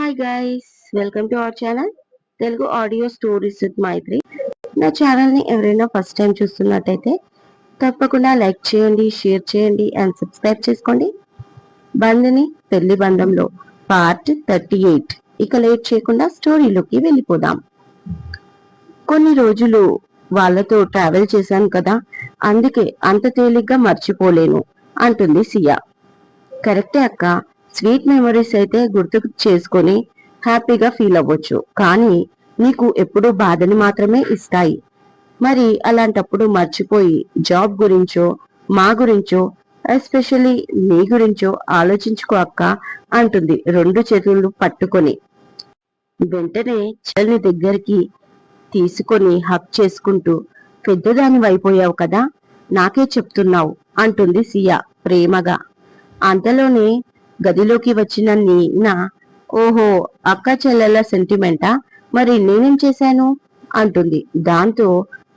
Hi guys welcome to our channel Telugu audio stories with Maithri నా ఛానల్ని ఎవరైనా first time చూస్తున్నట్టయితే తప్పకుండా లైక్ చేయండి షేర్ చేయండి అండ్ సబ్స్క్రైబ్ చేసుకోండి. బంధుని పెళ్ళి బంధంలో పార్ట్ థర్టీ ఎయిట్ ఇక లేట్ చేయకుండా స్టోరీలోకి వెళ్ళిపోదాం. కొన్ని రోజులు వాళ్ళతో ట్రావెల్ చేశాను కదా అందుకే అంత తేలిగ్గా మర్చిపోలేను అంటుంది సియా. కరెక్టే అక్క స్వీట్ మెమరీస్ అయితే గుర్తు చేసుకొని హ్యాపీగా ఫీల్ అవ్వచ్చు. కానీ నీకు ఎప్పుడూ బాధని మాత్రమే ఇస్తాయి. మరి అలాంటప్పుడు మర్చిపోయి జాబ్ గురించో మా గురించో ఎస్పెషల్లీ నీ గురించో ఆలోచించుకో అక్క అంటుంది రెండు చేతులు పట్టుకొని. వెంటనే చల్ని దగ్గరికి తీసుకొని హక్ చేసుకుంటూ పెద్దదాని అయిపోయావు కదా నాకే చెప్తున్నావు అంటుంది సియా ప్రేమగా. అంతలోనే గదిలోకి వచ్చిన నీనా ఓహో అక్క చెల్లెల సెంటిమెంటా? మరి నేనేం చేశాను? అంటుంది. దాంతో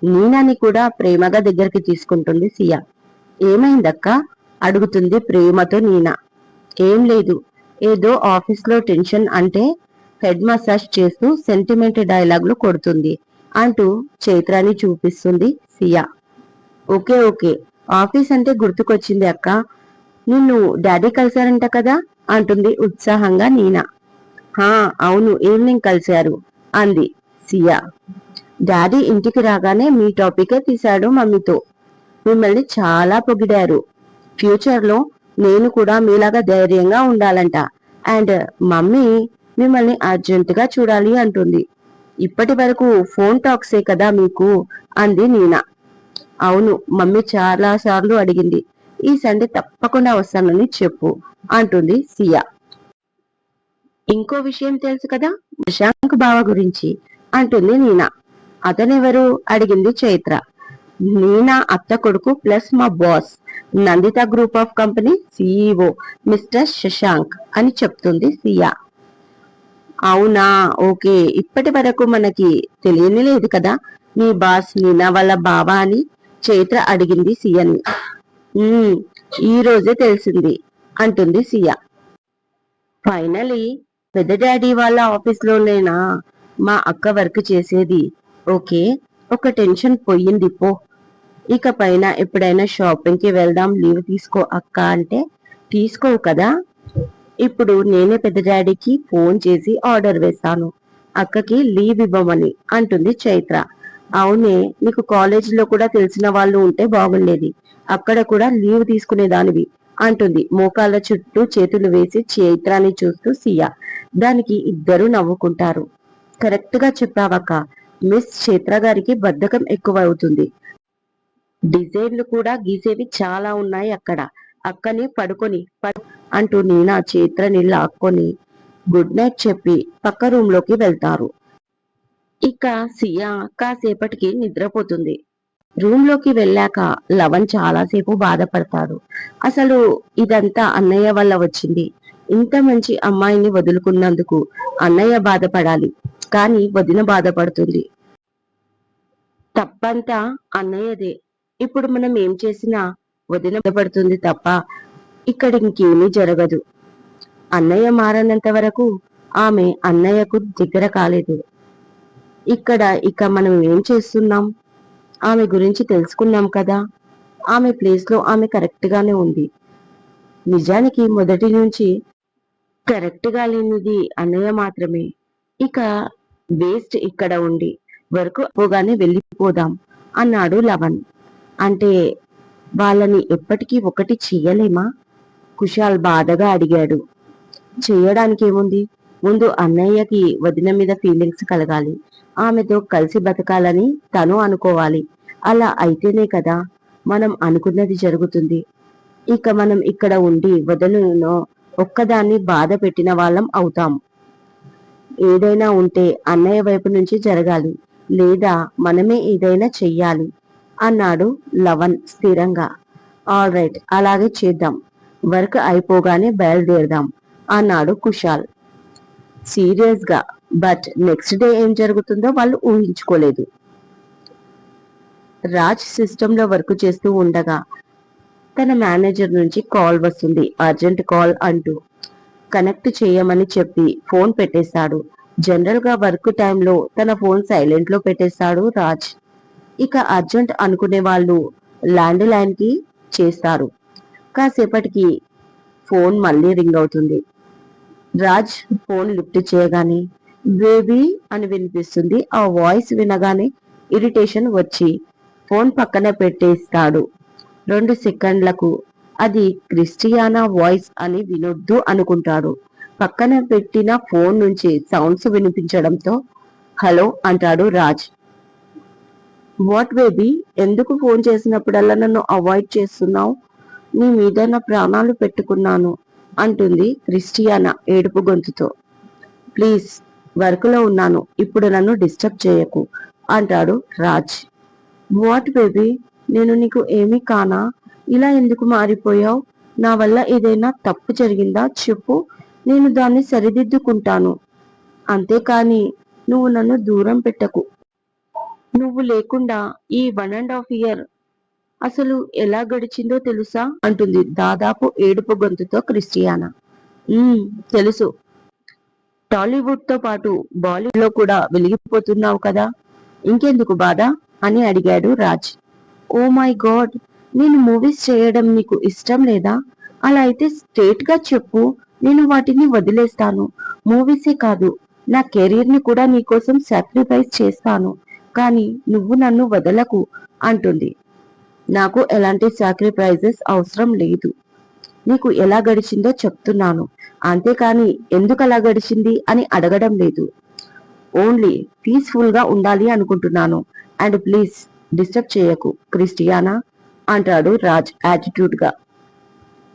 నీనాని కూడా ప్రేమగా దగ్గరికి తీసుకుంటుంది సియా. ఏమైందక్క? అడుగుతుంది ప్రేమతో నీనా. ఏం లేదు. ఏదో ఆఫీస్లో టెన్షన్ అంటే హెడ్ మసాజ్ చేస్తూ సెంటిమెంట్ డైలాగులు కొడుతుంది అంటూ చైత్రాన్ని చూపిస్తుంది సియా. Okay okay. ఆఫీస్ అంటే గుర్తుకొచ్చింది అక్క. నిన్ను డాడీ కలిశారంట కదా? అంటుంది ఉత్సాహంగా నీనా. హా అవును ఈవినింగ్ కలిశారు అంది సియా. డాడీ ఇంటికి రాగానే మీ టాపికే తీశాడు మమ్మీతో. మిమ్మల్ని చాలా పొగిడారు. ఫ్యూచర్లో నేను కూడా మీలాగా ధైర్యంగా ఉండాలంట. అండ్ మమ్మీ మిమ్మల్ని అర్జెంటుగా చూడాలి అంటుంది. ఇప్పటి వరకు ఫోన్ టాక్సే కదా మీకు అంది నీనా. అవును మమ్మీ చాలా సార్లు అడిగింది. ఈ సండే తప్పకుండా వస్తానని చెప్పు అంటుంది సియా. ఇంకో విషయం తెలుసు కదా శశాంక్ బావ గురించి అంటుంది నీనా. అతనెవరు? అడిగింది చైత్ర. నీనా అత్త కొడుకు ప్లస్ మా boss Nanditha group of company CEO mister Shashank అని చెప్తుంది సియా. అవునా? ఓకే. ఇప్పటి వరకు మనకి తెలియని లేదు కదా మీ బాస్ నీనా వాళ్ళ బావా అని చైత్ర అడిగింది సియని. ఈ రోజే తెలిసింది అంటుంది సియా. ఫైనలీ పెద్ద డాడీ వాళ్ళ ఆఫీస్లోనేనా? మా అక్క వర్క్ చేసేది. ఓకే ఒక టెన్షన్ పోయింది పో. ఇక పైన ఎప్పుడైనా షాపింగ్కి వెళ్దాం లీవ్ తీసుకో అక్క అంటే తీసుకోవు కదా? ఇప్పుడు నేనే పెద్ద డాడీకి ఫోన్ చేసి ఆర్డర్ వేస్తాను. అక్కకి లీవ్ ఇవ్వమని అంటుంది చైత్ర. అవునే నీకు కాలేజీలో కూడా తెలిసిన వాళ్ళు ఉంటే బాగుండేది. అక్కడ కూడా లీవ్ తీసుకునేదానివి అంటుంది మోకాళ్ళ చుట్టూ చేతులు వేసి చైత్రాన్ని చూస్తూ సియా. దానికి ఇద్దరు నవ్వుకుంటారు. కరెక్ట్గా చెప్పావక్క మిస్ చైత్ర గారికి బద్ధకం ఎక్కువ అవుతుంది డిజైన్లు కూడా గీసేవి చాలా ఉన్నాయి అక్కడ. అక్కని పడుకొని అంటూ నీనా చైత్రని లాక్కొని గుడ్ నైట్ చెప్పి పక్క రూమ్లోకి వెళ్తారు. ఇక సియా కాసేపటికి నిద్రపోతుంది. రూమ్లోకి వెళ్ళాక లవన్ చాలాసేపు బాధపడతాడు. అసలు ఇదంతా అన్నయ్య వల్ల వచ్చింది. ఇంత మంచి అమ్మాయిని వదులుకున్నందుకు అన్నయ్య బాధపడాలి. కానీ వదిన బాధపడుతుంది. తప్పంతా అన్నయ్యదే. ఇప్పుడు మనం ఏం చేసినా వదిన బాధపడుతుంది తప్ప ఇక్కడ ఇంకేమీ జరగదు. అన్నయ్య మారనంత వరకు ఆమె అన్నయ్యకు దగ్గర కాలేదు. ఇక్కడ ఇక మనం ఏం చేస్తున్నాం? ఆమె గురించి తెలుసుకున్నాం కదా. ఆమె ప్లేస్లో ఆమె కరెక్ట్గానే ఉంది. నిజానికి మొదటి నుంచి కరెక్ట్గా లేనిది అన్నయ్య మాత్రమే. ఇక వేస్ట్ ఇక్కడ ఉండి వరకు పోగానే వెళ్ళిపోదాం అన్నాడు లవన్ అంటే వాళ్ళని ఎప్పటికీ ఒకటి చెయ్యలేమా? కుశాల్ బాధగా అడిగాడు. చేయడానికి ఏముంది ముందు అన్నయ్యకి వదిన మీద ఫీలింగ్స్ కలగాలి. ఆమెతో కలిసి బతకాలని తను అనుకోవాలి. అలా అయితేనే కదా మనం అనుకున్నది జరుగుతుంది. ఇక మనం ఇక్కడ ఉండి వదలను ఒక్కదాన్ని బాధ పెట్టిన వాళ్ళం అవుతాం. ఏదైనా ఉంటే అన్నయ్య వైపు నుంచి జరగాలి. లేదా మనమే ఏదైనా చెయ్యాలి అన్నాడు లవన్ స్థిరంగా. ఆల్ రైట్ అలాగే చేద్దాం. వర్క్ అయిపోగానే బయలుదేరదాం అన్నాడు కుశాల్. సీరియస్గా బట్ నెక్స్ట్ డే ఏం జరుగుతుందో వాళ్ళు ఊహించుకోలేదు. రాజ్ సిస్టమ్లో వర్క్ చేస్తూ ఉండగా తన మేనేజర్ నుంచి కాల్ వస్తుంది. అర్జెంట్ కాల్ అంటూ కనెక్ట్ చేయమని చెప్పి ఫోన్ పెట్టేశాడు జనరల్గా వర్క్ టైంలో తన ఫోన్ సైలెంట్లో పెట్టేశాడు రాజ్. ఇక అర్జెంట్ అనుకునే వాళ్ళు ల్యాండ్ లైన్కి చేస్తారు. కాసేపటికి ఫోన్ మళ్ళీ రింగ్ అవుతుంది. రాజ్ ఫోన్ లిఫ్ట్ చేయగానే బేబీ అని వినిపిస్తుంది. ఆ వాయిస్ వినగానే ఇరిటేషన్ వచ్చి ఫోన్ పక్కన పెట్టేస్తాడు. రెండు సెకండ్లకు అది క్రిస్టియానా వాయిస్ అని వినొద్దు అనుకుంటాడు. పక్కన పెట్టిన ఫోన్ నుంచి సౌండ్స్ వినిపించడంతో హలో అంటాడు రాజ్. What baby? ఎందుకు ఫోన్ చేసినప్పుడల్లా నన్ను అవాయిడ్ చేస్తున్నావు? నీ మీద నా ప్రాణాలు పెట్టుకున్నాను. అంటుంది క్రిస్టియానా ఏడుపు గొంతుతో. ప్లీజ్ వర్క్లో ఉన్నాను. ఇప్పుడు నన్ను డిస్టర్బ్ చేయకు అంటాడు రాజ్. What baby? నేను నీకు ఏమీ కానా? ఇలా ఎందుకు మారిపోయావు? నా వల్ల ఏదైనా తప్పు జరిగిందా? చెప్పు. నేను దాన్ని సరిదిద్దుకుంటాను. అంతేకాని నువ్వు నన్ను దూరం పెట్టకు. నువ్వు లేకుండా ఈ వన్ అండ్ హాఫ్ ఇయర్ అసలు ఎలా గడిచిందో తెలుసా? అంటుంది దాదాపు ఏడుపు గొంతుతో క్రిస్టియానా. తెలుసు. టాలీవుడ్తో పాటు బాలీవుడ్లో కూడా వెలిగిపోతున్నావు కదా? ఇంకెందుకు బాధ? అని అడిగాడు రాజ్. ఓ మై గాడ్ నేను మూవీస్ చేయడం నీకు ఇష్టం లేదా? అలా అయితే స్ట్రేట్గా చెప్పు నేను వాటిని వదిలేస్తాను. మూవీసే కాదు నా కెరీర్ని కూడా నీకోసం సాక్రిఫైస్ చేస్తాను. కానీ నువ్వు నన్ను వదలకు అంటుంది. నాకు ఎలాంటి సాక్రిఫైజెస్ అవసరం లేదు. నీకు ఎలా గడిచిందో చెప్తున్నాను. అంతేకాని ఎందుకు అలా గడిచింది అని అడగడం లేదు. ఓన్లీ పీస్ఫుల్గా ఉండాలి అనుకుంటున్నాను. అండ్ ప్లీజ్ డిస్టర్బ్ చేయకు క్రిస్టియానా? అంటాడు రాజ్ యాటిట్యూడ్గా.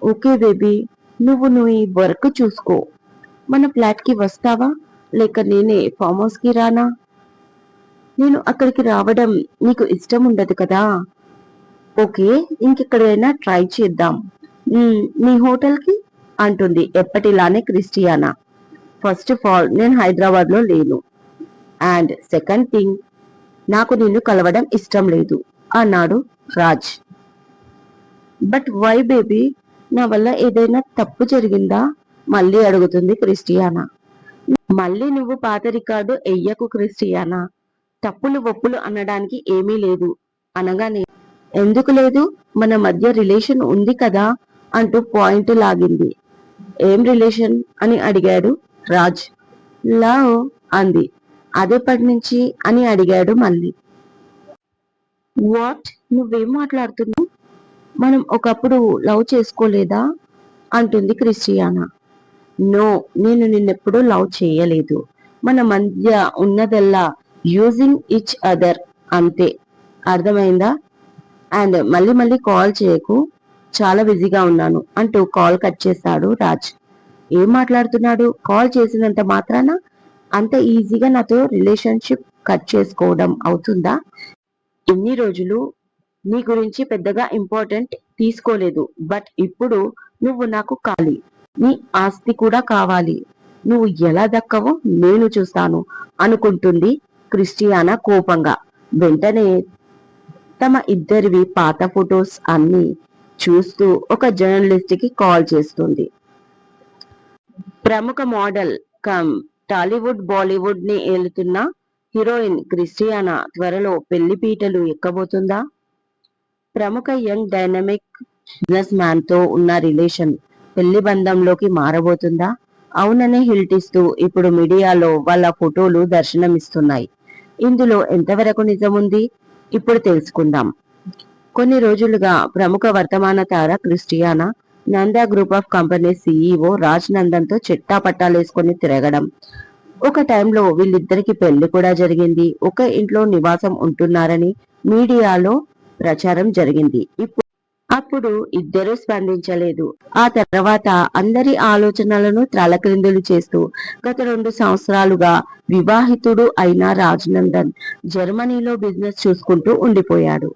ఓకే బేబీ నువ్వు నువ్వు ఈ వర్క్ చూసుకో. మన ఫ్లాట్కి వస్తావా? లేక నేనే ఫామ్ హౌస్కి రానా? నేను అక్కడికి రావడం నీకు ఇష్టం ఉండదు కదా? ఓకే ఇంకెక్కడైనా ట్రై చేద్దాం. మీ నీ అంటుంది ఎప్పటిలానే క్రిస్టియానా. ఫస్ట్ ఆఫ్ ఆల్ నేను హైదరాబాద్లో లేను. అండ్ సెకండ్ థింగ్ నాకు నిన్ను కలవడం ఇష్టం లేదు అన్నాడు రాజ్. బట్ వై బేబీ నా వల్ల ఏదైనా తప్పు జరిగిందా? మళ్ళీ అడుగుతుంది క్రిస్టియానా. మళ్ళీ నువ్వు పాత రికార్డు ఎయ్యకు క్రిస్టియానా. తప్పులు ఒప్పులు అనడానికి ఏమీ లేదు అనగానే ఎందుకు లేదు? మన మధ్య రిలేషన్ ఉంది కదా అంటూ పాయింట్ లాగింది. ఏం రిలేషన్? అని అడిగాడు రాజ్. లవ్ అంది. అదేపటి నుంచి అని అడిగాడు మళ్ళీ. వాట్? నువ్వేం మాట్లాడుతున్నావు? మనం ఒకప్పుడు లవ్ చేసుకోలేదా? అంటుంది క్రిస్టియానా. నో నేను నిన్నెప్పుడు లవ్ చేయలేదు. మన మధ్య ఉన్నదల్లా యూజింగ్ ఇచ్ అదర్ అంతే. అర్థమైందా? అండ్ మళ్ళీ మళ్ళీ కాల్ చేయకు. చాలా బిజీగా ఉన్నాను. అంటూ కాల్ కట్ చేశాడు రాజ్. ఏం మాట్లాడుతున్నాడు? కాల్ చేసినంత మాత్రాన అంత ఈజీగా నాతో రిలేషన్షిప్ కట్ చేసుకోవడం అవుతుందా? ఇన్ని రోజులు నీ గురించి పెద్దగా ఇంపార్టెంట్ తీసుకోలేదు. బట్ ఇప్పుడు నువ్వు నాకు కాలి. నీ ఆస్తి కూడా కావాలి. నువ్వు ఎలా దక్కవో నేను చూస్తాను అనుకుంటుంది క్రిస్టియానా కోపంగా. వెంటనే తమ ఇద్దరివి పాత ఫొటోస్ అన్ని చూస్తూ ఒక జర్నలిస్ట్కి కాల్ చేస్తుంది. ప్రముఖ మోడల్ కమ్ టాలీవుడ్ బాలీవుడ్ని ఏలుతున్న హీరోయిన్ క్రిస్టియానా త్వరలో పెళ్ళి పీటలు ఎక్కబోతుందా? ప్రముఖ యంగ్ డైనమిక్ బిజినెస్ మ్యాన్తో ఉన్న రిలేషన్ పెళ్ళి బంధంలోకి మారబోతుందా? అవుననే హిల్టిస్తూ ఇప్పుడు మీడియాలో వాళ్ళ ఫోటోలు దర్శనమిస్తున్నాయి. ఇందులో ఎంతవరకు నిజముంది? ఇప్పుడు తెలుసుకుందాం. కొన్ని రోజులుగా ప్రముఖ వర్తమాన తార Christiana Nanda group of company CEO Raj నందన్తో చిట్టా పట్టాలేసుకొని తిరగడం. ఒక టైంలో వీళ్ళిద్దరికి పెళ్ళి కూడా జరిగింది. ఒక ఇంట్లో నివాసం ఉంటున్నారని మీడియాలో ప్రచారం జరిగింది. ఇప్పుడు అప్పుడు ఇద్దరూ స్పందించలేదు. ఆ తర్వాత అందరి ఆలోచనలను త్రలక్రిందులు చేస్తూ గత రెండు సంవత్సరాలుగా వివాహితుడు అయిన రాజనందన్ జర్మనీలో బిజినెస్ చూసుకుంటూ ఉండిపోయాడు.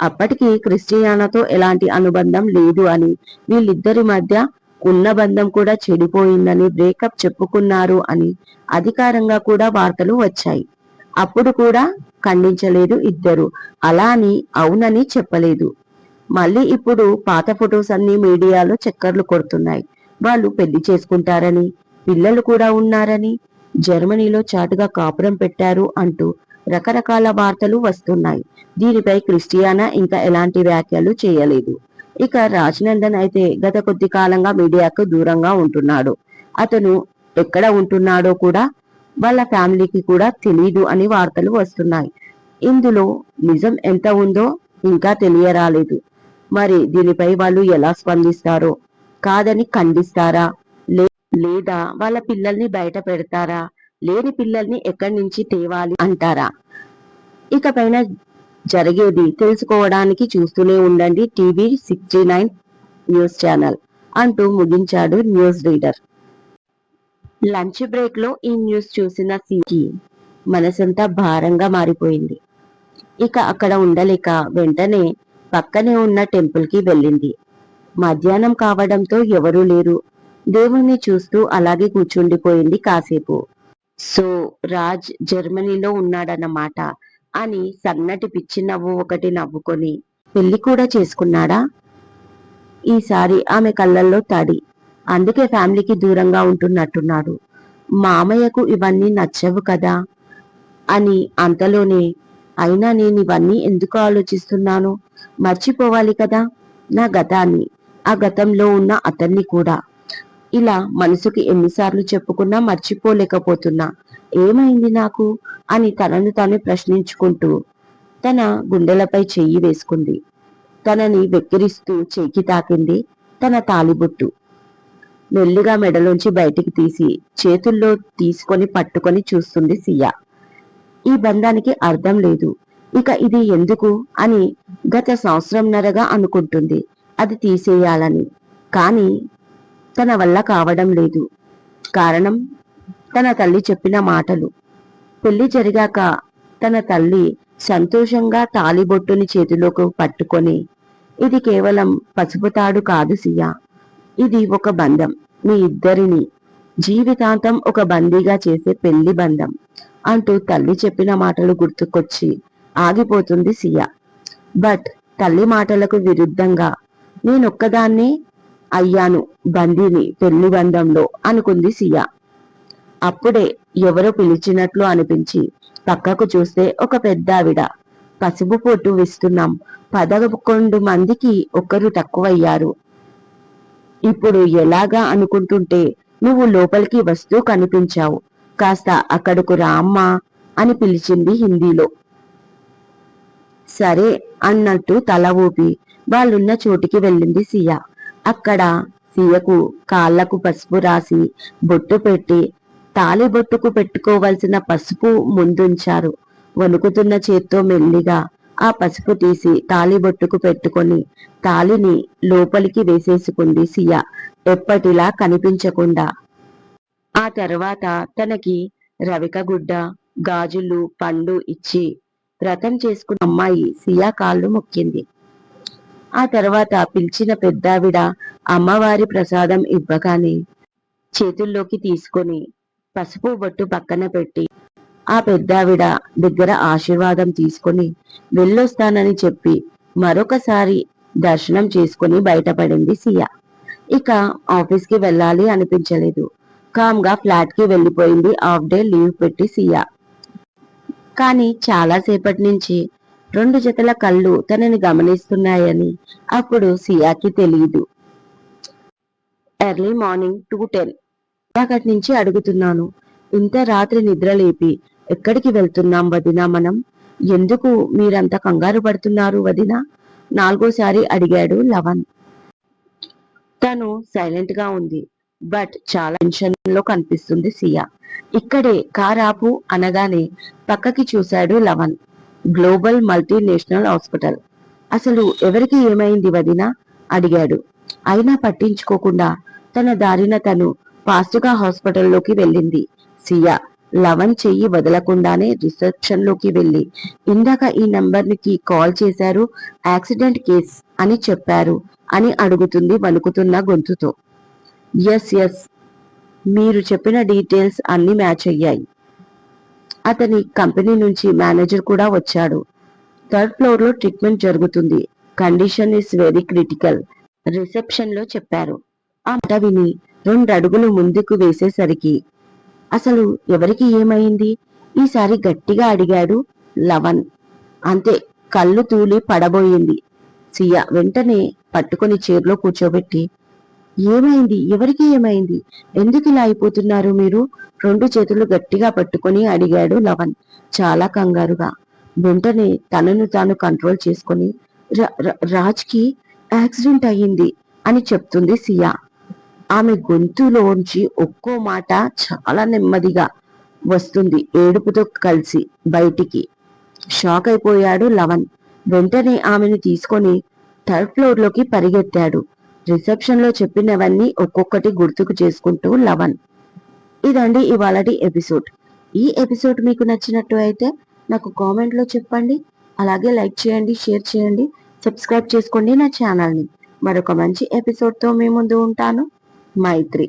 అప్పటికి క్రిస్టియానాతో ఎలాంటి అనుబంధం లేదు అని వీళ్ళిద్దరి మధ్య ఉన్న బంధం కూడా చెడిపోయిందని బ్రేకప్ చెప్పుకున్నారు అని అధికారంగా కూడా వార్తలు వచ్చాయి. అప్పుడు కూడా ఖండించలేదు ఇద్దరు. అలా అని అవునని చెప్పలేదు. మళ్ళీ ఇప్పుడు పాత ఫొటోస్ అన్ని మీడియాలో చక్కర్లు కొడుతున్నాయి. వాళ్ళు పెళ్ళి చేసుకుంటారని పిల్లలు కూడా ఉన్నారని జర్మనీలో చాటుగా కాపురం పెట్టారు అంటూ రకరకాల వార్తలు వస్తున్నాయి. దీనిపై క్రిస్టియానా ఇంకా ఎలాంటి వ్యాఖ్యలు చేయలేదు. ఇక రాజనందన్ అయితే గత కొద్ది కాలంగా మీడియాకు దూరంగా ఉంటున్నాడు. అతను ఎక్కడ ఉంటున్నాడో కూడా వాళ్ళ ఫ్యామిలీకి కూడా తెలియదు అని వార్తలు వస్తున్నాయి. ఇందులో నిజం ఎంత ఉందో ఇంకా తెలియరాలేదు. మరి దీనిపై వాళ్ళు ఎలా స్పందిస్తారో? కాదని ఖండిస్తారా? లే- లేదా వాళ్ళ పిల్లల్ని బయట పెడతారా? లేని పిల్లల్ని ఎక్కడి నుంచి తేవాలి అంటారా? ఇక పైన జరిగేది తెలుసుకోవడానికి చూస్తూనే ఉండండి TV sixty nine news channel అంటూ ముగించాడు న్యూస్ రీడర్. లంచ్ బ్రేక్లో ఈ న్యూస్ చూసిన సికి మనసంతా భారంగా మారిపోయింది. ఇక అక్కడ ఉండలేక వెంటనే పక్కనే ఉన్న టెంపుల్కి వెళ్ళింది. మధ్యాహ్నం కావడంతో ఎవరూ లేరు. దేవుణ్ణి చూస్తూ అలాగే కూర్చుండిపోయింది కాసేపు. సో రాజ్ జర్మనీలో ఉన్నాడన్నమాట అని సన్నటి పిచ్చి నవ్వు ఒకటి నవ్వుకొని పెళ్ళి కూడా చేసుకున్నాడా? ఈసారి ఆమె కళ్ళల్లో తడి. అందుకే ఫ్యామిలీకి దూరంగా ఉంటున్నట్టున్నాడు. మామయ్యకు ఇవన్నీ నచ్చవు కదా అని అంతలోనే అయినా నేను ఇవన్నీ ఎందుకు ఆలోచిస్తున్నాను? మర్చిపోవాలి కదా నా గతాన్ని ఆ గతంలో ఉన్న అతన్ని కూడా. ఇలా మనసుకి ఎన్నిసార్లు చెప్పుకున్నా మర్చిపోలేకపోతున్నా. ఏమైంది నాకు? అని తనను తాను ప్రశ్నించుకుంటూ తన గుండెలపై చెయ్యి వేసుకుంది. తనని వెక్కిరిస్తూ చెయ్యి తాకింది తన తాలిబుట్టు. మెల్లిగా మెడలోంచి బయటికి తీసి చేతుల్లో తీసుకొని పట్టుకొని చూస్తుంది సియా. ఈ బంధానికి అర్థం లేదు. ఇక ఇది ఎందుకు? అని గత సంవత్సరంన్నరగా అనుకుంటుంది. అది తీసేయాలని. కానీ తన వల్ల కావడం లేదు. కారణం తన తల్లి చెప్పిన మాటలు. పెళ్ళి జరిగాక తన తల్లి సంతోషంగా తాలిబొట్టుని చేతిలోకి పట్టుకొని ఇది కేవలం పసుపు తాడు కాదు సియా. ఇది ఒక బంధం. మీ ఇద్దరిని జీవితాంతం ఒక బందీగా చేసే పెళ్ళి బంధం. అంటూ తల్లి చెప్పిన మాటలు గుర్తుకొచ్చి ఆగిపోతుంది సియా. బట్ తల్లి మాటలకు విరుద్ధంగా నేనొక్కదాన్ని అయ్యాను బందీని పెళ్ళి బంధంలో అనుకుంది సియా. అప్పుడే ఎవరో పిలిచినట్లు అనిపించి పక్కకు చూస్తే ఒక పెద్దావిడ. పసుపు పొట్టు విస్తున్నాం. పదకొండు మందికి ఒకరు తక్కువయ్యారు. ఇప్పుడు ఎలాగా అనుకుంటుంటే నువ్వు లోపలికి వస్తూ కనిపించావు. కాస్త అక్కడకు రామ్మా అని పిలిచింది హిందీలో. సరే అన్నట్టు తల ఊపి వాళ్ళున్న చోటికి వెళ్ళింది సియా. అక్కడ సియకు కాళ్ళకు పసుపు రాసి బొట్టు పెట్టి తాలి బొట్టుకు పెట్టుకోవలసిన పసుపు ముందుంచారు. వణుకుతున్న చేత్తో మెల్లిగా ఆ పసుపు తీసి తాలి బొట్టుకు పెట్టుకొని తాలిని లోపలికి వేసేసుకుంది సియా. ఎప్పటిలా కనిపించకుండా ఆ తర్వాత తనకి రవిక గుడ్డ గాజులు పండు ఇచ్చి వ్రతం చేసుకున్న అమ్మాయి సియా కాళ్ళు మొక్కింది. ఆ తర్వాత పిలిచిన పెద్దావిడ అమ్మవారి ప్రసాదం ఇవ్వగానే చేతుల్లోకి తీసుకొని పసుపు బొట్టు పక్కన పెట్టి ఆ పెద్దావిడ దగ్గర ఆశీర్వాదం తీసుకొని వెళ్ళొస్తానని చెప్పి మరొకసారి దర్శనం చేసుకుని బయటపడింది సియా. ఇక ఆఫీస్కి వెళ్ళాలి అనిపించలేదు. కామ్గా ఫ్లాట్కి వెళ్ళిపోయింది. హాఫ్ డే లీవ్ పెట్టి సియా. కానీ చాలా సేపటి నుంచి రెండు జతల కళ్ళు తనని గమనిస్తున్నాయని అప్పుడు సియాకి తెలియదు ఎర్లీ మార్నింగ్ టూ టెన్. అక్కడి నుంచి అడుగుతున్నాను ఇంత రాత్రి నిద్ర లేపి ఎక్కడికి వెళ్తున్నాం వదినా మనం? ఎందుకు మీరంత కంగారు పడుతున్నారు వదినా? నాలుగోసారి అడిగాడు లవన్ తను సైలెంట్గా ఉంది. బట్ చాలా టెన్షన్లో కనిపిస్తుంది సియా. ఇక్కడే కారాపు అనగానే పక్కకి చూశాడు లవన్ గ్లోబల్ మల్టీనేషనల్ హాస్పిటల్. అసలు ఎవరికి ఏమైంది వదినా? అడిగాడు. అయినా పట్టించుకోకుండా తన దారిన తను ఫాస్ట్గా హాస్పిటల్లోకి వెళ్ళింది సియా. లవన్ చెయ్యి వదలకుండానే రిసెప్షన్లోకి వెళ్ళి ఇందాక ఈ నంబర్కి కాల్ చేశారు యాక్సిడెంట్ కేస్ అని చెప్పారు అని అడుగుతుంది వణుకుతున్న గొంతుతో. ఎస్ ఎస్ మీరు చెప్పిన డీటెయిల్స్ అన్ని మ్యాచ్ అయ్యాయి. అతని కంపెనీ నుంచి మేనేజర్ కూడా వచ్చాడు. థర్డ్ ఫ్లోర్లో ట్రీట్మెంట్ జరుగుతుంది. కండిషన్ ఇస్ వెరీ క్రిటికల్ రిసెప్షన్లో చెప్పారు. ఆ మాట విని రెండు అడుగులు ముందుకు వేసేసరికి అసలు ఎవరికి ఏమైంది? ఈసారి గట్టిగా అడిగాడు లవన్ అంతే కళ్ళు తూలి పడబోయింది. సియా వెంటనే పట్టుకొని చీరలో కూర్చోబెట్టి ఏమైంది? ఎవరికి ఏమైంది? ఎందుకు ఇలా అయిపోతున్నారు మీరు? రెండు చేతులు గట్టిగా పట్టుకొని అడిగాడు లవన్ చాలా కంగారుగా. వెంటనే తనను తాను కంట్రోల్ చేసుకొని "రా- రాజ్కి యాక్సిడెంట్ అయ్యింది అని చెప్తుంది సియా. ఆమె గొంతులోంచి ఒక్కో మాట చాలా నెమ్మదిగా వస్తుంది ఏడుపుతో కలిసి బయటికి. షాక్ అయిపోయాడు లవన్ వెంటనే ఆమెను తీసుకొని థర్డ్ ఫ్లోర్లోకి పరిగెత్తాడు. రిసెప్షన్లో చెప్పినవన్నీ ఒక్కొక్కటి గుర్తుకు చేసుకుంటూ లవన్. ఇదండి ఇవాళటి ఎపిసోడ్. ఈ ఎపిసోడ్ మీకు నచ్చినట్టు అయితే నాకు కామెంట్లో చెప్పండి అలాగే లైక్ చేయండి షేర్ చేయండి సబ్స్క్రైబ్ చేసుకోండి నా ఛానల్ని. మరొక మంచి ఎపిసోడ్తో మీ ముందు ఉంటాను. మైత్రి.